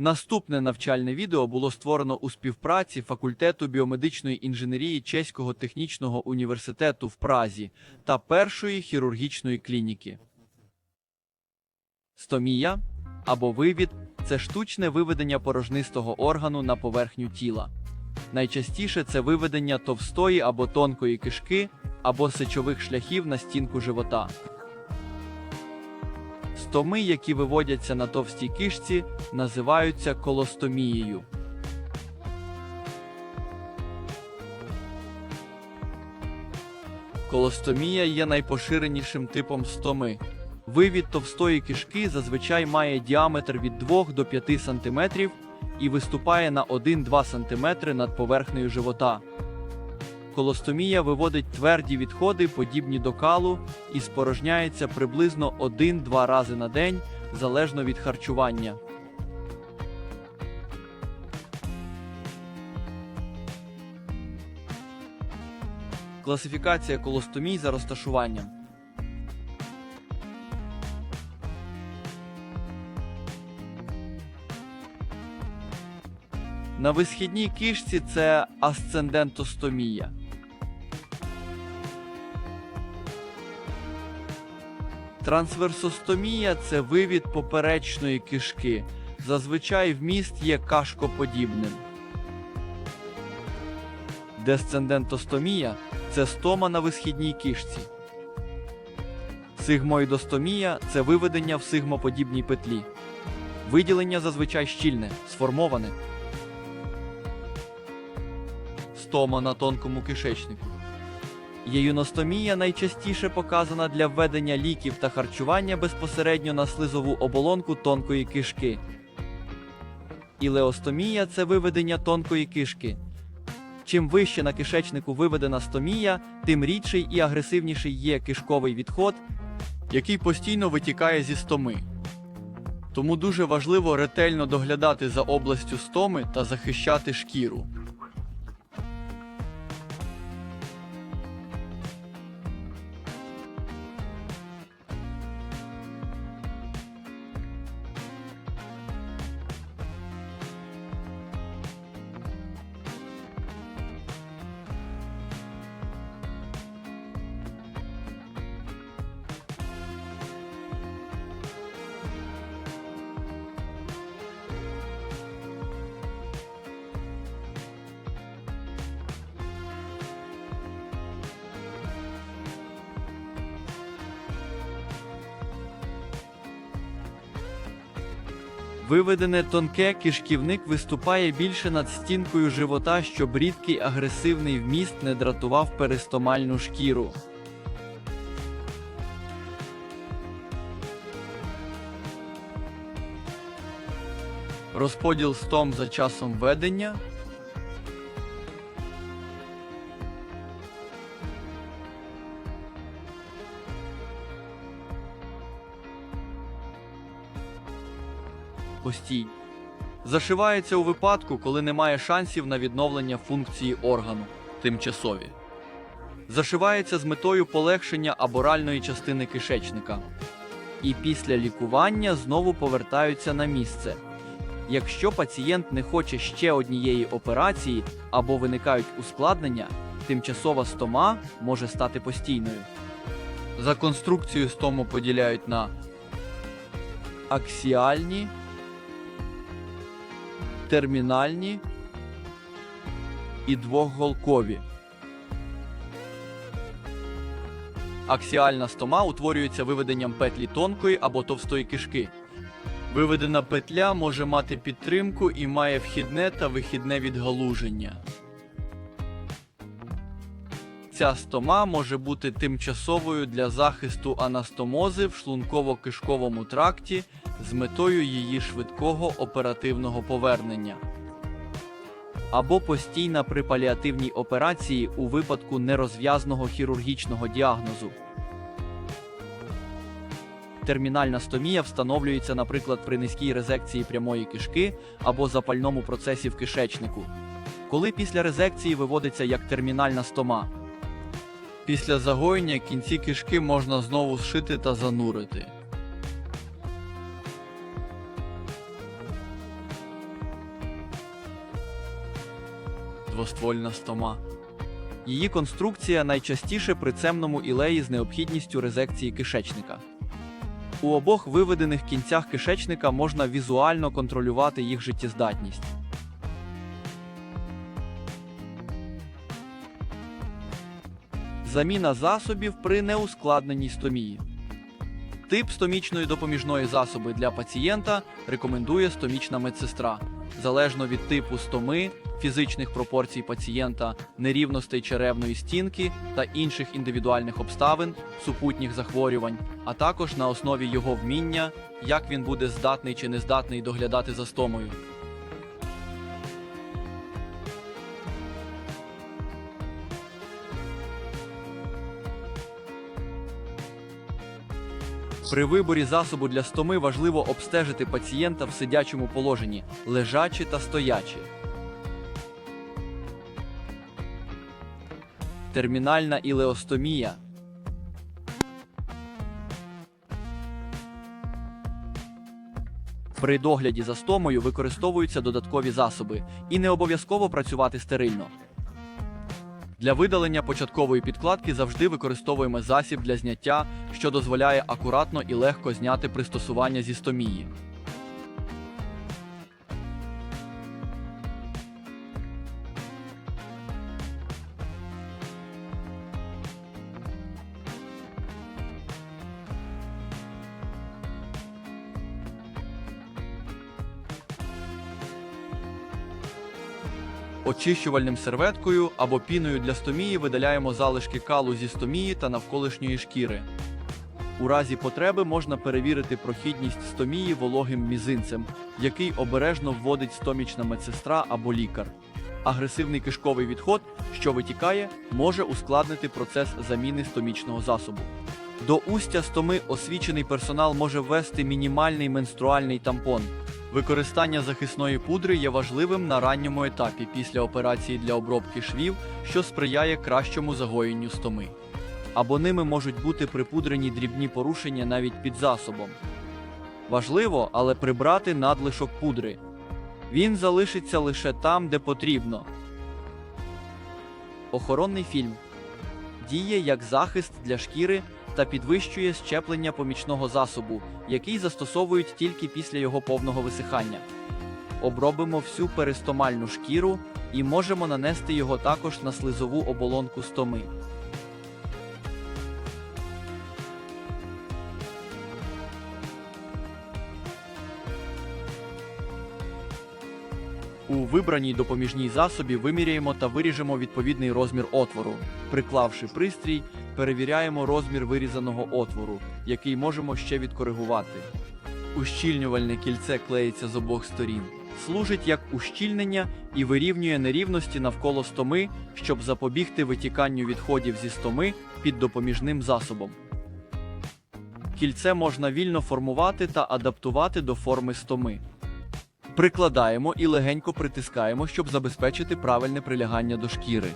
Наступне навчальне відео було створено у співпраці факультету біомедичної інженерії Чеського технічного університету в Празі та першої хірургічної клініки. Стомія або вивід це штучне виведення порожнистого органу на поверхню тіла. Найчастіше це виведення товстої або тонкої кишки або сечових шляхів на стінку живота. Стоми, які виводяться на товстій кишці, називаються колостомією. Колостомія є найпоширенішим типом стоми. Вивід товстої кишки зазвичай має діаметр від 2 до 5 см і виступає на 1-2 см над поверхнею живота. Колостомія виводить тверді відходи, подібні до калу, і спорожняється приблизно 1-2 рази на день, залежно від харчування. Класифікація колостомій за розташуванням. На висхідній кишці це асцендентостомія. Трансверсостомія це вивід поперечної кишки. Зазвичай вміст є кашкоподібним. Десцендентостомія це стома на висхідній кишці. Сигмоїдостомія це виведення в сигмоподібній петлі. Виділення зазвичай щільне, сформоване. Стома на тонкому кишечнику. Єюностомія найчастіше показана для введення ліків та харчування безпосередньо на слизову оболонку тонкої кишки. Ілеостомія це виведення тонкої кишки. Чим вище на кишечнику виведена стомія, тим рідший і агресивніший є кишковий відход, який постійно витікає зі стоми. Тому дуже важливо ретельно доглядати за областю стоми та захищати шкіру. Виведене тонке кишківник виступає більше над стінкою живота, щоб рідкий агресивний вміст не дратував перистомальну шкіру. Розподіл стом за часом ведення. Постій. Зашивається у випадку, коли немає шансів на відновлення функції органу тимчасові. Зашивається з метою полегшення аборальної частини кишечника. І після лікування знову повертаються на місце. Якщо пацієнт не хоче ще однієї операції або виникають ускладнення, тимчасова стома може стати постійною. За конструкцією стому поділяють на аксіальні, термінальні і двохголкові. Аксіальна стома утворюється виведенням петлі тонкої або товстої кишки. Виведена петля може мати підтримку і має вхідне та вихідне відгалуження. Ця стома може бути тимчасовою для захисту анастомози в шлунково-кишковому тракті з метою її швидкого оперативного повернення. Або постійна при паліативній операції у випадку нерозв'язного хірургічного діагнозу. Термінальна стомія встановлюється, наприклад, при низькій резекції прямої кишки або запальному процесі в кишечнику, коли після резекції виводиться як термінальна стома. Після загоєння кінці кишки можна знову зшити та занурити. Двоствольна стома. Її конструкція найчастіше при цемному ілеї з необхідністю резекції кишечника. У обох виведених кінцях кишечника можна візуально контролювати їх життєздатність. Заміна засобів при неускладненій стомії. Тип стомічної допоміжної засоби для пацієнта рекомендує стомічна медсестра. Залежно від типу стоми, фізичних пропорцій пацієнта, нерівностей черевної стінки та інших індивідуальних обставин, супутніх захворювань, а також на основі його вміння, як він буде здатний чи не здатний доглядати за стомою. При виборі засобу для стоми важливо обстежити пацієнта в сидячому положенні, лежачи та стоячи. Термінальна ілеостомія. При догляді за стомою використовуються додаткові засоби і не обов'язково працювати стерильно. Для видалення початкової підкладки завжди використовуємо засіб для зняття, що дозволяє акуратно і легко зняти пристосування зі стомії. Очищувальним серветкою або піною для стомії видаляємо залишки калу зі стомії та навколишньої шкіри. У разі потреби можна перевірити прохідність стомії вологим мізинцем, який обережно вводить стомічна медсестра або лікар. Агресивний кишковий відход, що витікає, може ускладнити процес заміни стомічного засобу. До устя стоми освічений персонал може ввести мінімальний менструальний тампон. Використання захисної пудри є важливим на ранньому етапі після операції для обробки швів, що сприяє кращому загоєнню стоми. Або ними можуть бути припудрені дрібні порушення навіть під засобом. Важливо, але прибрати надлишок пудри. Він залишиться лише там, де потрібно. Охоронний фільм діє як захист для шкіри та підвищує щеплення помічного засобу, який застосовують тільки після його повного висихання. Обробимо всю перистомальну шкіру і можемо нанести його також на слизову оболонку стоми. Вибраній допоміжній засобі виміряємо та виріжемо відповідний розмір отвору. Приклавши пристрій, перевіряємо розмір вирізаного отвору, який можемо ще відкоригувати. Ущільнювальне кільце клеїться з обох сторін, служить як ущільнення і вирівнює нерівності навколо стоми, щоб запобігти витіканню відходів зі стоми під допоміжним засобом. Кільце можна вільно формувати та адаптувати до форми стоми. Прикладаємо і легенько притискаємо, щоб забезпечити правильне прилягання до шкіри.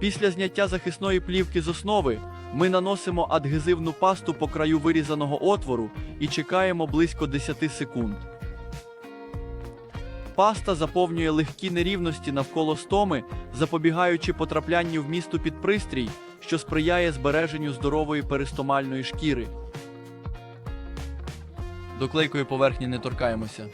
Після зняття захисної плівки з основи ми наносимо адгезивну пасту по краю вирізаного отвору і чекаємо близько 10 секунд. Паста заповнює легкі нерівності навколо стоми, запобігаючи потраплянню в місту під пристрій, що сприяє збереженню здорової перистомальної шкіри. До клейкої поверхні не торкаємося.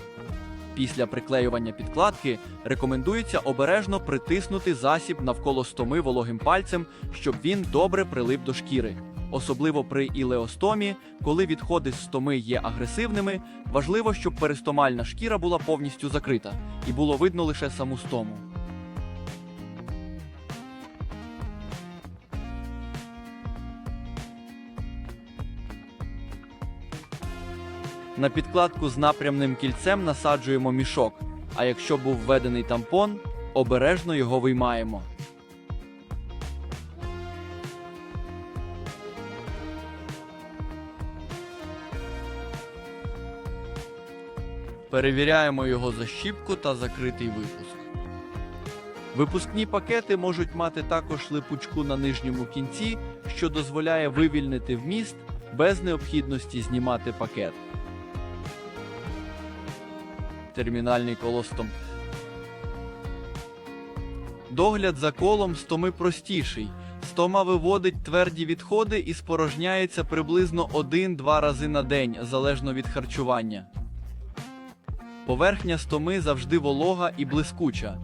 Після приклеювання підкладки рекомендується обережно притиснути засіб навколо стоми вологим пальцем, щоб він добре прилип до шкіри. Особливо при ілеостомі, коли відходи з стоми є агресивними, важливо, щоб перистомальна шкіра була повністю закрита і було видно лише саму стому. На підкладку з напрямним кільцем насаджуємо мішок, а якщо був введений тампон, обережно його виймаємо. Перевіряємо його защіпку та закритий випуск. Випускні пакети можуть мати також липучку на нижньому кінці, що дозволяє вивільнити вміст без необхідності знімати пакет. термінальний колостом. Догляд за колом стоми простіший. Стома виводить тверді відходи і спорожняється приблизно 1-2 рази на день, залежно від харчування. Поверхня стоми завжди волога і блискуча.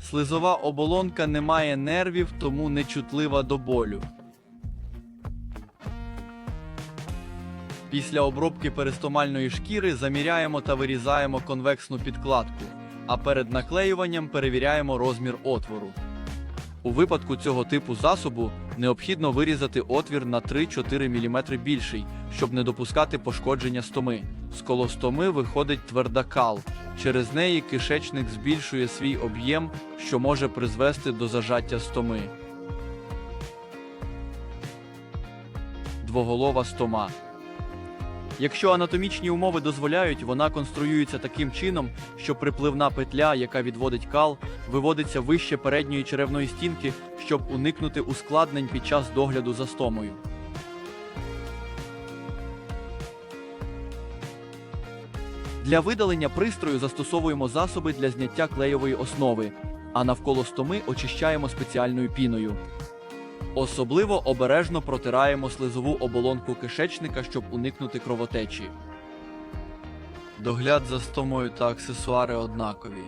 Слизова оболонка не має нервів, тому не чутлива до болю. Після обробки перистомальної шкіри заміряємо та вирізаємо конвексну підкладку, а перед наклеюванням перевіряємо розмір отвору. У випадку цього типу засобу необхідно вирізати отвір на 3-4 мм більший, щоб не допускати пошкодження стоми. З колостоми виходить тверда кал. Через неї кишечник збільшує свій об'єм, що може призвести до зажаття стоми. Двоголова стома. Якщо анатомічні умови дозволяють, вона конструюється таким чином, що припливна петля, яка відводить кал, виводиться вище передньої черевної стінки, щоб уникнути ускладнень під час догляду за стомою. Для видалення пристрою застосовуємо засоби для зняття клейової основи, а навколо стоми очищаємо спеціальною піною. Особливо обережно протираємо слизову оболонку кишечника, щоб уникнути кровотечі. Догляд за стомою та аксесуари однакові.